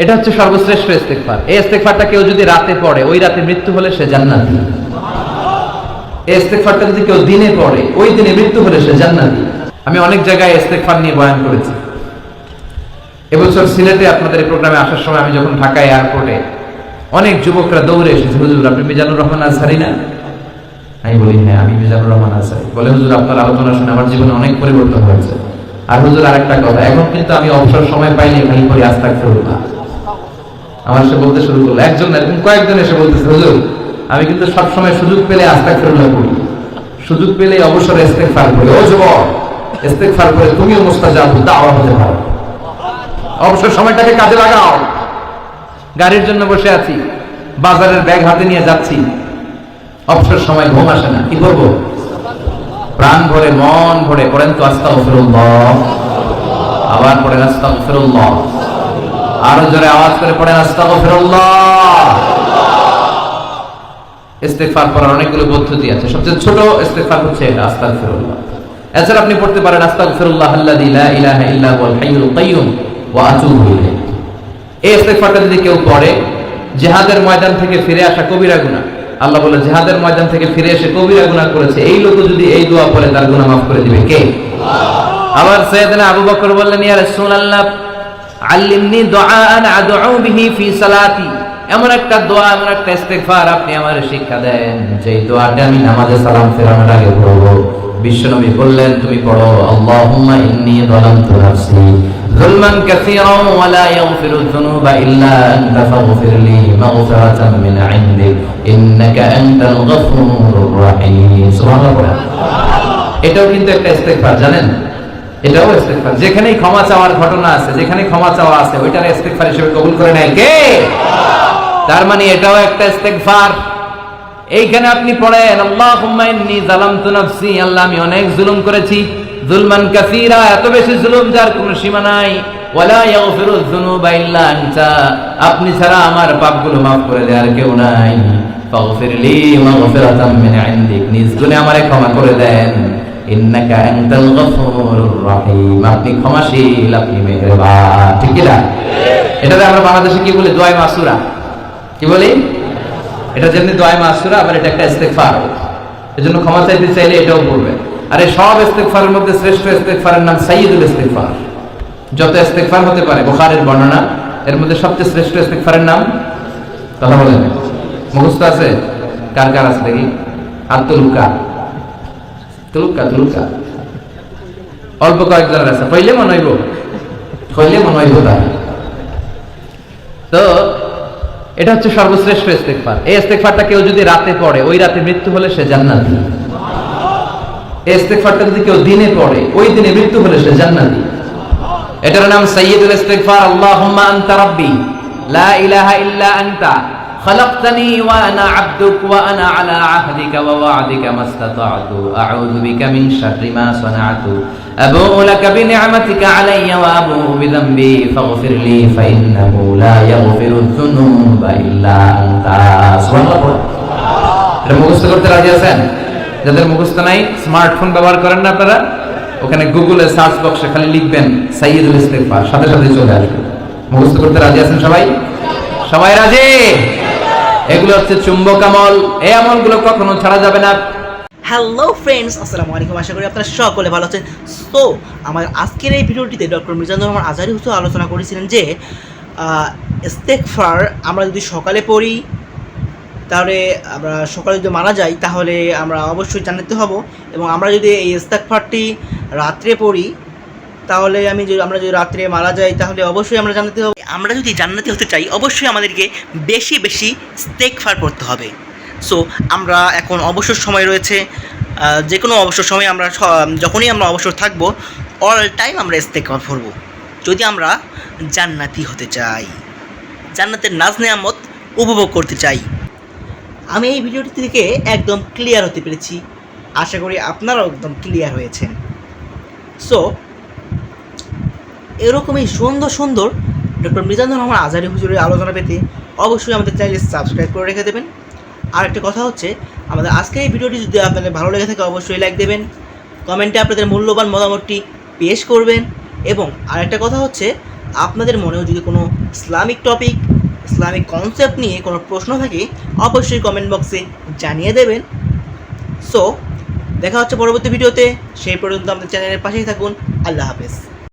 এটা হচ্ছে সর্বশ্রেষ্ঠ ইস্তেকফার এই ইস্তেকফারটা কেউ যদি রাতে পড়ে, ওই রাতে মৃত্যু হলে সে জান্নাতি। এই ইস্তেকফারটা যদি কেউ দিনে পড়ে, ওই দিনে মৃত্যু হলে সে আমি অনেক জায়গায় ইস্তেকফার নিয়ে বয়ান করেছি। এবছর সিলেটে আপনাদের প্রোগ্রামে আসার সময় আমি যখন ঢাকা এয়ারপোর্টে অনেক যুবকরা দৌড়ে এসেছে, হুজুর, আপনি মিজানুর রহমান আনসারি না? আমি বলি হ্যাঁ আমি মিজানুর রহমান আনসারি। বলে, হুজুর, আপনার আলোচনা শুনে আমার জীবনে অনেক পরিবর্তন হয়েছে। আর হুজুর, আরেকটা কথা, এখন কিন্তু আমি অবসর সময় পাইলে খালি করি আস্তা ফেরুল্লাহ আমার সে বলতে শুরু করল, একজন এরকম কয়েকজন এসে বলতেছে, হুজুর, আমি কিন্তু সবসময় সুযোগ পেলে আস্তা ফেরুল্লাহ করি সুযোগ পেলে অবসর ইস্তেগফার করি। ও যুবক, ইস্তেগফার করে তুমিও মুস্তাজাব, দাওয়া হতে পারো। অবসর সময়টাকে কাজে লাগাও। গাড়ির জন্য বসে আছি, বাজারের ব্যাগ হাতে নিয়ে যাচ্ছি। অবসর সময় ঘুম আসে না, কি করব? প্রাণ ভরে, মন ভরে পড়েন তো আস্তা আবার পড়েন আস্তা আরও জোরে আওয়াজ করে পড়েন আস্তা ইস্তেগফার করার অনেকগুলো পদ্ধতি আছে। সবচেয়ে ছোট ইস্তেগফার হচ্ছে এটা আস্তাগফিরুল্লাহ। এছাড়া আপনি পড়তে পারেন আস্তাগফিরুল্লাহ আল্লাযী লা ইলাহা ইল্লা হুয়াল হাইয়ুল কাইয়্যুম ওয়া আতুবু ইলাইহি। এই ইস্তেগফারটা যদি কেউ পড়ে জিহাদের ময়দান থেকে ফিরে আসা কবিরা গুনাহ। আল্লাহ বলে জিহাদের ময়দান থেকে ফিরে এসে কবিরা গুনাহ করেছে। এই লোক যদি এই দোয়া পড়ে তার গুনাহ মাফ করে দিবে কে? আবার সাইয়েদনা আবু বকর বললেন ইয়া রাসূলুল্লাহ আল্লিমনি আদউ বিহি ফি সালাতি। এমন একটা দোয়া, এমন একটা ইস্তেগফার আপনি আমার শিক্ষা দেন। যে দোয়াটা আমি নামাজে সালাম ফেরানোর আগে পড়ব। বললেন, তুমি পড়ো, আল্লাহুম্মা যালামতু নাফসি যুলমান ওয়া লা ইয়াগফিরু যুনুবা ইল্লা আনতা ফাগফির লি মাগফিরাতাম মিন ইনদিক ইন্নাকা আনতাল গফুরুর সুবহানাল্লাহ। এটাও কিন্তু একটা ইস্তেগফার, জানেন? এটাও ইস্তেগফার। যেখানেই ক্ষমা চাওয়ার ঘটনা আছে যেখানে ক্ষমা চাওয়া আছে, ওইটার ইস্তেগফার হিসেবে কবুল করে নেয় কে? তার মানে এটাও একটা ইস্তেগফার। এইখানে আপনি পড়েন, আল্লাহুম্মা ইন্নী যালামতু নাফসি আল্লাহ, আমি অনেক জুলুম করেছি। জুলমান কাসীরা, এত বেশি জুলুম যার কোনো সীমা নাই। ওয়ালা ইয়াগফিরু যুনুবা ইল্লা আনতা আপনি ছাড়া আমার পাপগুলো maaf করে দেওয়ার কেউ নাই। ফাগফির লি মাগফিরাতাম মিন ইনদিক নিজ গুণে আমারে ক্ষমা করে দেন। ইন্নাকা আনতাল গফুরুর মধ্যে শ্রেষ্ঠ ইস্তেগফারের নাম সাইয়্যিদুল ইস্তেগফার। যত ইস্তেগফার হতে পারে, বুখারীর বর্ণনা, এর মধ্যে সবচেয়ে শ্রেষ্ঠ ইস্তেগফারের নাম? কথা বলেন। মুখস্থ আছে? কার কার আছে দেখি? তুলুকা তুলুকা তুলুকা। অল্প কয়েকজনের আছে কইলে মনে হইব। কইলে মনে হইব তাই তো, এটা হচ্ছে সর্বশ্রেষ্ঠ ইস্তেগফার। এই ইস্তেগফারটা কেউ যদি রাতে পড়ে, ওই রাতে মৃত্যু হলে সে জান্নাতি। এই ইস্তেগফারটা যদি কেউ দিনে পড়ে, ওই দিনে মৃত্যু হলে সে জান্নাতি। এটার নাম সাইয়্যিদুল ইস্তেগফার, আল্লাহুম্মা আনতা রাব্বি, লা ইলাহা ইল্লা আনতা। خلقتني وانا عبدك وانا على عهدك ووعدك ما استطعت اعوذ بك من شر ما صنعت ابوء لك بنعمتك علي وابوء بذنبي فاغفر لي فانه لا يغفر الذنوب الا انت سبحان الله এটা মুখস্থ করতে রাজি আছেন যাদের মুখস্থ নাই স্মার্টফোন ব্যবহার করেন না আপনারা ওখানে গুগলে সার্চ বক্সে খালি লিখবেন সাইয়্যিদুল ইস্তেগফার সাথে সাথে চলে আসবে মুখস্থ করতে রাজি আছেন সবাই সবাই রাজি এগুলো হচ্ছে চুম্বক আমল। এই আমলগুলো কখনো ছাড়া যাবে না। হ্যালো ফ্রেন্ডস আসসালামু আলাইকুম। আশা করি আপনারা সকলে ভালো আছেন। সো আমার আজকের এই ভিডিওটিতে ডক্টর মির্জানুর রহমান আজারি হুসেন আলোচনা করেছিলেন যে ইস্তেকফার আমরা যদি সকালে পড়ি, তাহলে আমরা সকালে যদি মারা যাই, তাহলে আমরা অবশ্যই জানাতে হব। এবং আমরা যদি এই ইস্তেকফারটি রাত্রে পড়ি তাহলে আমি যদি আমরা যদি রাত্রে মারা যাই, তাহলে অবশ্যই আমরা জানাতে হবে। আমরা যদি জান্নাতি হতে চাই, অবশ্যই আমাদেরকে বেশি বেশি ইস্তেকফার করতে হবে। সো আমরা এখন অবসর সময় রয়েছে। যে কোনো অবসর সময় আমরা যখনই আমরা অবসর থাকব অল টাইম আমরা ইস্তেকফার করব। যদি আমরা জান্নাতি হতে চাই, জান্নাতের নাজ নেয়ামত উপভোগ করতে চাই। আমি এই ভিডিওটি থেকে একদম ক্লিয়ার হতে পেরেছি। আশা করি আপনারাও একদম ক্লিয়ার হয়েছেন। সো এরকমই সুন্দর সুন্দর ডক্টর মিজানুর রহমান, আজারি হুজুরের আলোচনা পেতে অবশ্যই আমাদের চ্যানেলে সাবস্ক্রাইব করে রেখে দেবেন। আর একটা কথা হচ্ছে, আমাদের আজকের এই ভিডিওটি যদি আপনাদের ভালো লেগে থাকে, অবশ্যই লাইক দেবেন। কমেন্টে আপনাদের মূল্যবান মতামতটি পেশ করবেন। এবং আরেকটা কথা হচ্ছে, আপনাদের মনেও যদি কোনো ইসলামিক টপিক ইসলামিক কনসেপ্ট নিয়ে কোনো প্রশ্ন থাকে, অবশ্যই কমেন্ট বক্সে জানিয়ে দেবেন। সো দেখা হচ্ছে পরবর্তী ভিডিওতে সেই পর্যন্ত আমাদের চ্যানেলের পাশেই থাকুন। আল্লাহ হাফেজ।